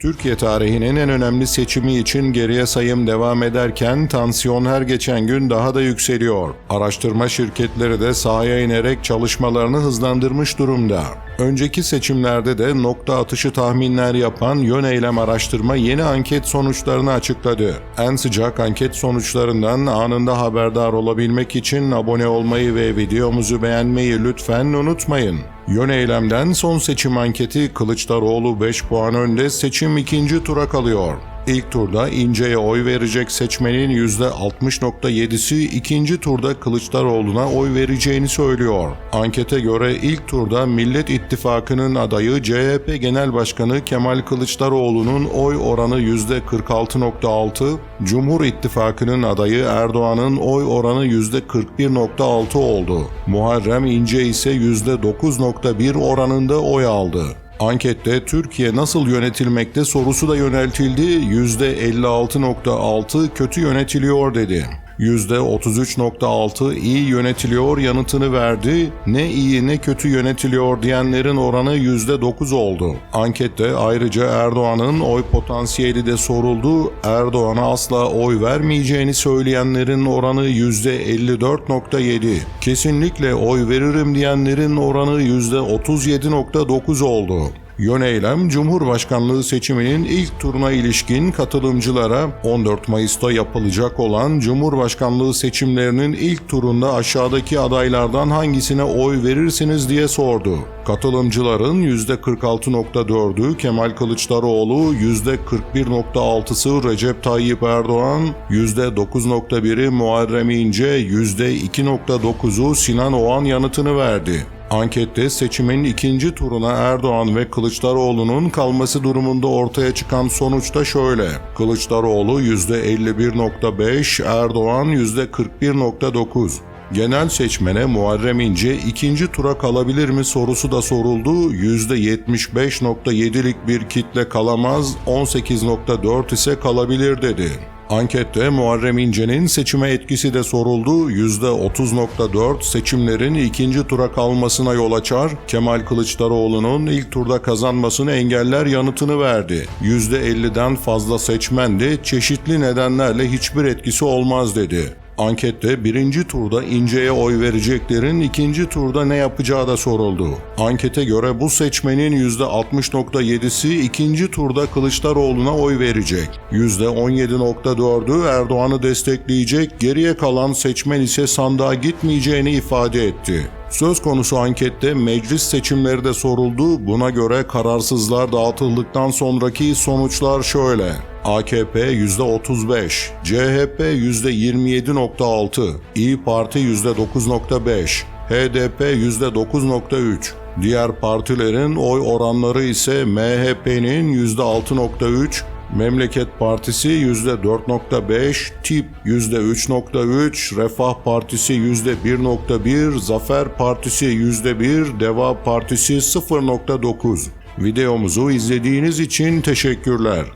Türkiye tarihinin en önemli seçimi için geriye sayım devam ederken tansiyon her geçen gün daha da yükseliyor. Araştırma şirketleri de sahaya inerek çalışmalarını hızlandırmış durumda. Önceki seçimlerde de nokta atışı tahminler yapan Yön Eylem Araştırma yeni anket sonuçlarını açıkladı. En sıcak anket sonuçlarından anında haberdar olabilmek için abone olmayı ve videomuzu beğenmeyi lütfen unutmayın. Yön Eylem'den son seçim anketi Kılıçdaroğlu 5 puan önde seçim ikinci tura kalıyor. İlk turda İnce'ye oy verecek seçmenin %60.7'si ikinci turda Kılıçdaroğlu'na oy vereceğini söylüyor. Ankete göre ilk turda Millet İttifakı'nın adayı CHP Genel Başkanı Kemal Kılıçdaroğlu'nun oy oranı %46.6, Cumhur İttifakı'nın adayı Erdoğan'ın oy oranı %41.6 oldu. Muharrem İnce ise %9.1 oranında oy aldı. Ankette Türkiye nasıl yönetilmekte sorusu da yöneltildi. %56.6 kötü yönetiliyor dedi. %33.6 iyi yönetiliyor yanıtını verdi. Ne iyi ne kötü yönetiliyor diyenlerin oranı %9 oldu. Ankette ayrıca Erdoğan'ın oy potansiyeli de soruldu. Erdoğan'a asla oy vermeyeceğini söyleyenlerin oranı %54.7. Kesinlikle oy veririm diyenlerin oranı %37.9 oldu. Yöneylem Cumhurbaşkanlığı seçiminin ilk turuna ilişkin katılımcılara 14 Mayıs'ta yapılacak olan Cumhurbaşkanlığı seçimlerinin ilk turunda aşağıdaki adaylardan hangisine oy verirsiniz diye sordu. Katılımcıların %46.4'ü Kemal Kılıçdaroğlu, %41.6'sı Recep Tayyip Erdoğan, %9.1'i Muharrem İnce, %2.9'u Sinan Oğan yanıtını verdi. Ankette seçimin ikinci turuna Erdoğan ve Kılıçdaroğlu'nun kalması durumunda ortaya çıkan sonuç da şöyle. Kılıçdaroğlu %51.5, Erdoğan %41.9. Genel seçmene Muharrem İnce ikinci tura kalabilir mi sorusu da soruldu. %75.7'lik bir kitle kalamaz, 18.4 ise kalabilir dedi. Ankette Muharrem İnce'nin seçime etkisi de soruldu. %30.4 seçimlerin ikinci tura kalmasına yol açar. Kemal Kılıçdaroğlu'nun ilk turda kazanmasını engeller yanıtını verdi. %50'den fazla seçmen de çeşitli nedenlerle hiçbir etkisi olmaz dedi. Ankette birinci turda İnce'ye oy vereceklerin ikinci turda ne yapacağı da soruldu. Ankete göre bu seçmenin %60.7'si ikinci turda Kılıçdaroğlu'na oy verecek. %17.4'ü Erdoğan'ı destekleyecek, geriye kalan seçmen ise sandığa gitmeyeceğini ifade etti. Söz konusu ankette meclis seçimleri de soruldu. Buna göre kararsızlar dağıtıldıktan sonraki sonuçlar şöyle. AKP %35, CHP %27.6, İyi Parti %9.5, HDP %9.3. Diğer partilerin oy oranları ise MHP'nin %6.3, Memleket Partisi %4.5, TİP %3.3, Refah Partisi %1.1, Zafer Partisi %1, Deva Partisi 0.9. Videomuzu izlediğiniz için teşekkürler.